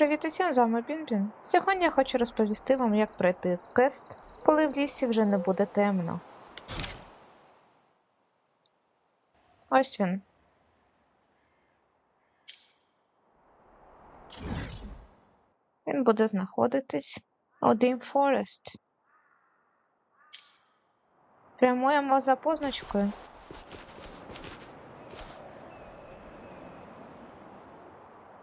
Привіт усім, з вами Бінбін. Сьогодні я хочу розповісти вам, як пройти квест, коли в лісі вже не буде темно. Ось він. Він буде знаходитись у Dim Forest. Прямуємо за позначкою.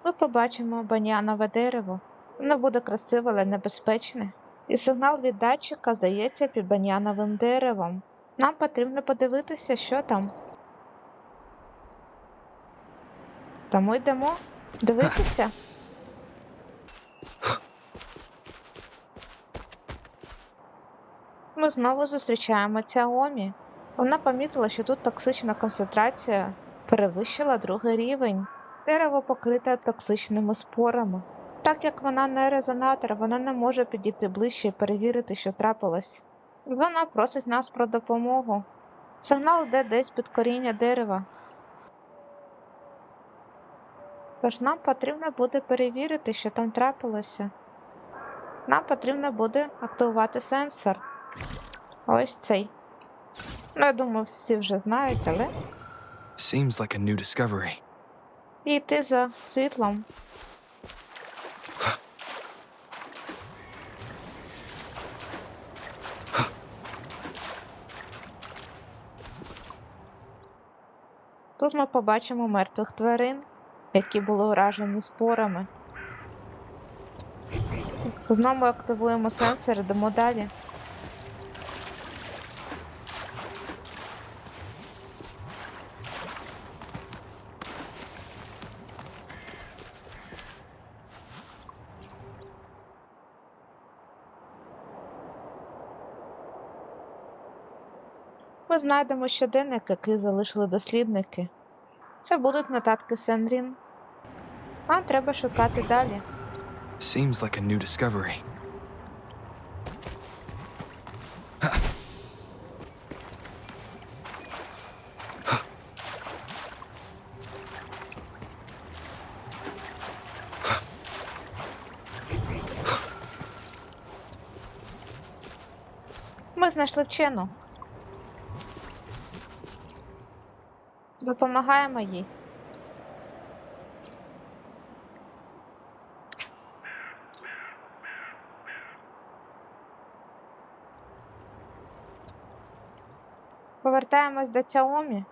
Ми побачимо банянове дерево. Воно буде красиве, але небезпечне. І сигнал від датчика здається під баняновим деревом. Нам потрібно подивитися, що там. Тому йдемо дивитися. Ми знову зустрічаємо Цяомі. Вона помітила, що тут токсична концентрація перевищила другий рівень. Дерево покрите токсичними спорами. Так як вона не резонатор, вона не може підійти ближче і перевірити, що трапилось. Вона просить нас про допомогу. Сигнал йде десь під коріння дерева. Тож нам потрібно буде перевірити, що там трапилося. Нам потрібно буде активувати сенсор. Ось цей. Ну, я думаю, всі вже знають, але Seems like a new discovery. І йти за світлом. Тут ми побачимо мертвих тварин, які були уражені спорами. Знову активуємо сенсор, йдемо далі. Ми знайдемо щоденник, який залишили дослідники. Це будуть нотатки Сенрін. Нам треба шукати далі. Seems like a new discovery. Ми знайшли вчену. Допомагаємо їй. Повертаємось до Цяомі.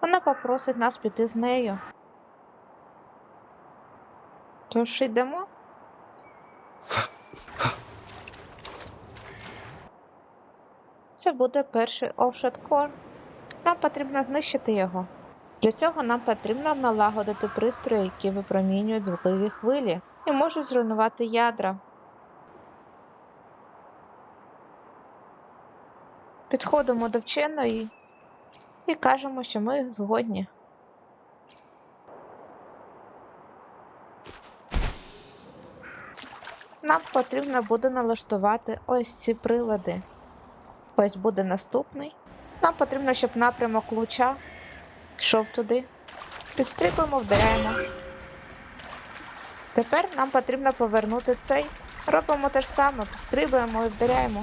Вона попросить нас піти з нею. Тож йдемо. Це буде перший offshot core. Нам потрібно знищити його. Для цього нам потрібно налагодити пристрої, які випромінюють звукові хвилі і можуть зруйнувати ядра. Підходимо до вченої і кажемо, що ми згодні. Нам потрібно буде налаштувати ось ці прилади. Ось буде наступний. Нам потрібно, щоб напрямок луча йшов туди. Підстрибуємо, вдаряємо. Тепер нам потрібно повернути цей. Робимо те ж саме, підстрибуємо і вдаряємо.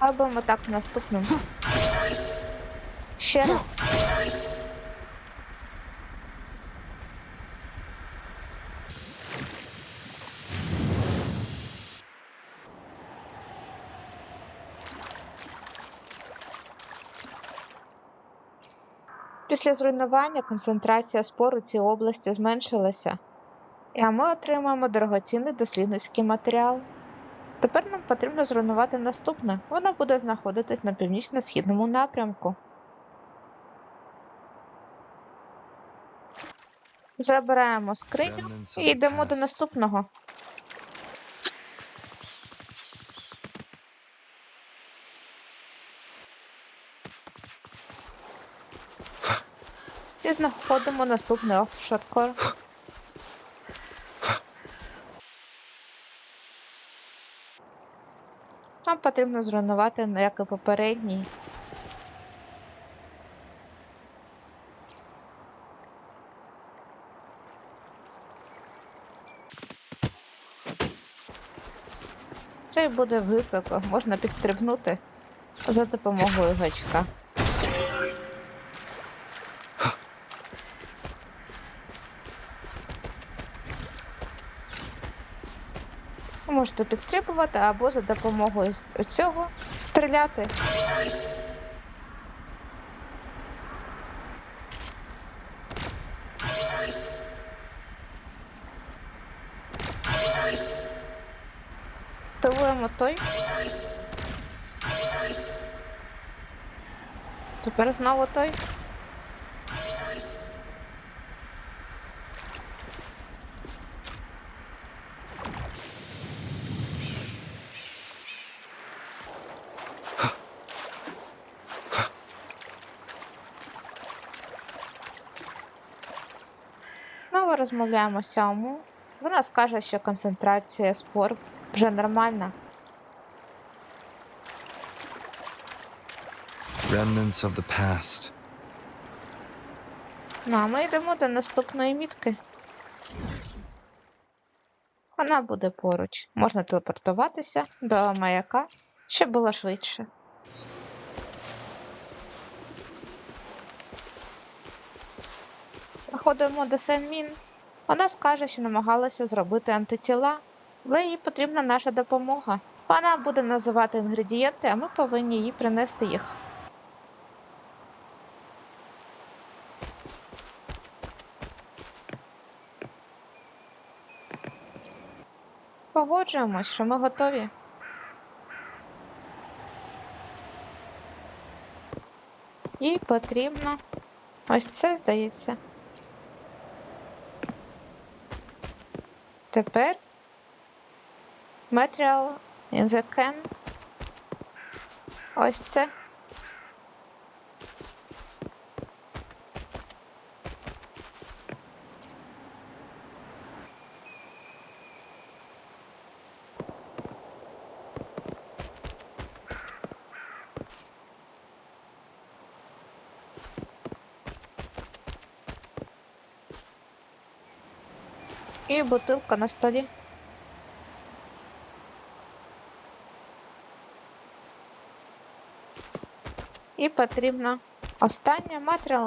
Робимо так з наступним. Ще раз. Після зруйнування концентрація спор у цій області зменшилася, і ми отримаємо дорогоцінний дослідницький матеріал. Тепер нам потрібно зруйнувати наступне. Воно буде знаходитись на північно-східному напрямку. Забираємо скриню і йдемо до наступного. і знаходимо наступний офшоркор. Нам потрібно зруйнувати, ну, як і попередній. Це буде високо, можна підстрибнути за допомогою гачка. Можете підстрибувати або за допомогою цього стріляти. Активуємо той. Тепер знову той. Знову розмовляємо сьому. Вона скаже, що концентрація спор вже нормальна. Remnants of the past. Ну, а ми йдемо до наступної мітки. Вона буде поруч. Можна телепортуватися до маяка, щоб було швидше. Заходимо до Сен-Мін. Вона скаже, що намагалася зробити антитіла, але їй потрібна наша допомога. Вона буде називати інгредієнти, а ми повинні їй принести їх. Погоджуємось, що ми готові. Їй потрібно. Ось це здається. Тепер Material in the can. Ось це. І бутилка на столі. І потрібно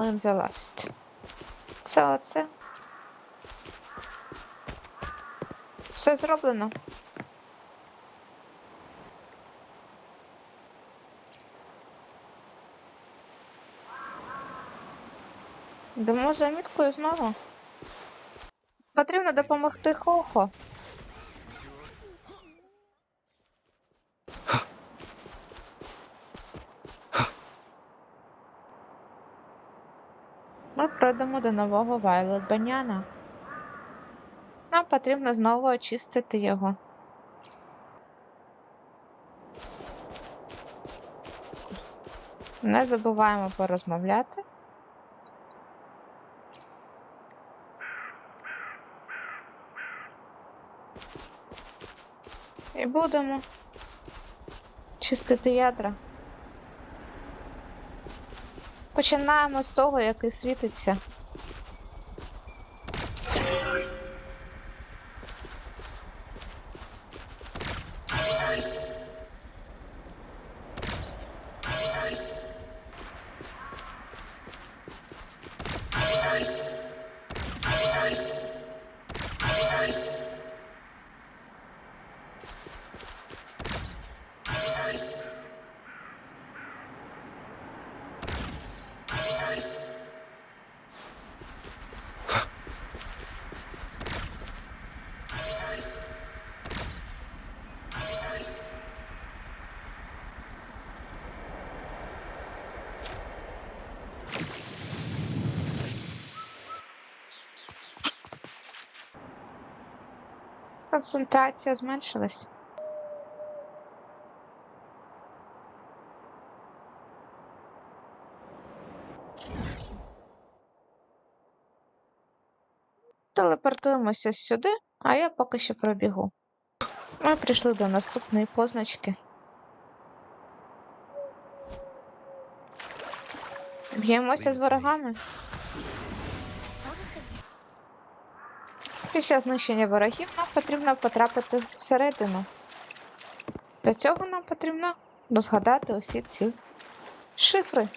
in the last. Це оце. Все зроблено. Йдемо за міткою знову. Потрібно допомогти Хохо. Ми пройдемо до нового Violet Баняна. Нам потрібно знову очистити його. Не забуваємо порозмовляти. І будемо чистити ядра. Починаємо з того, який світиться. Концентрація зменшилась. Телепортуємося сюди, а я поки що пробігу. Ми прийшли до наступної позначки. Б'ємося з ворогами. Після знищення ворогів нам потрібно потрапити всередину. Для цього нам потрібно розгадати усі ці шифри.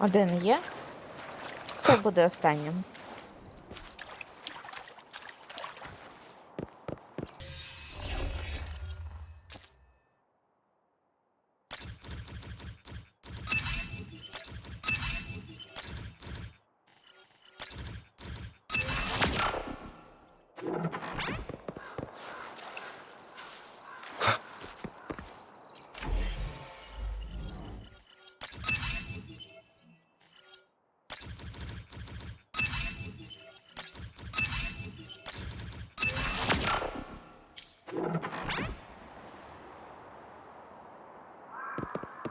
Один є. Це буде останнім.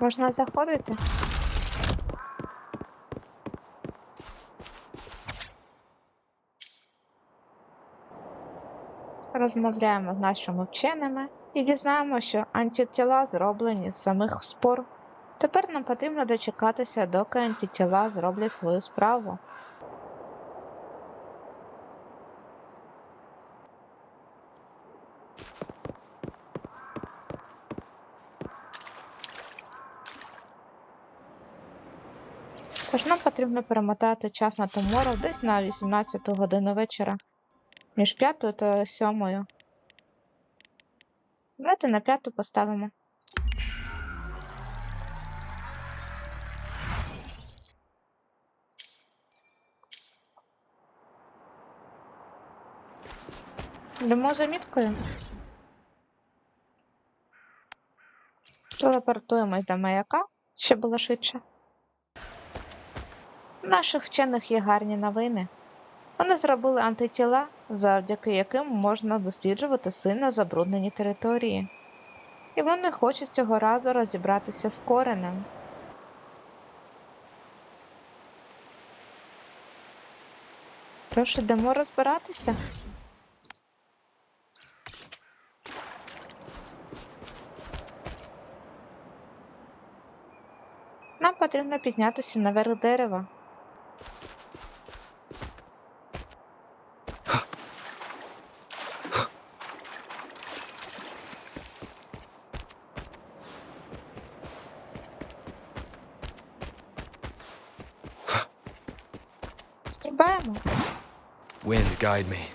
Можна заходити? Розмовляємо з нашими вченими і дізнаємо, що антитіла зроблені з самих спор. Тепер нам потрібно дочекатися, доки антитіла зроблять свою справу. Тож нам потрібно перемотати час на Томоров десь на 18 годину вечора, між 5 та 7. Давайте на 5 поставимо. Йдемо за міткою. Телепортуємось до маяка, щоб було швидше. У наших вчених є гарні новини. Вони зробили антитіла, завдяки яким можна досліджувати сильно забруднені території. І вони хочуть цього разу розібратися з коренем. Тож ідемо розбиратися. Нам потрібно піднятися наверх дерева. Winds guide me.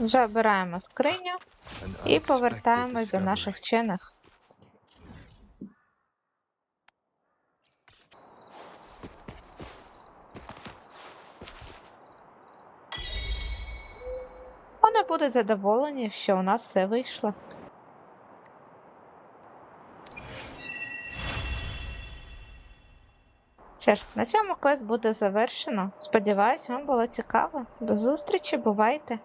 Вже обираємо скриню і повертаємось до наших вчених. Вони будуть задоволені, що у нас все вийшло. Що ж, на цьому квест буде завершено. Сподіваюсь, вам було цікаво. До зустрічі, бувайте!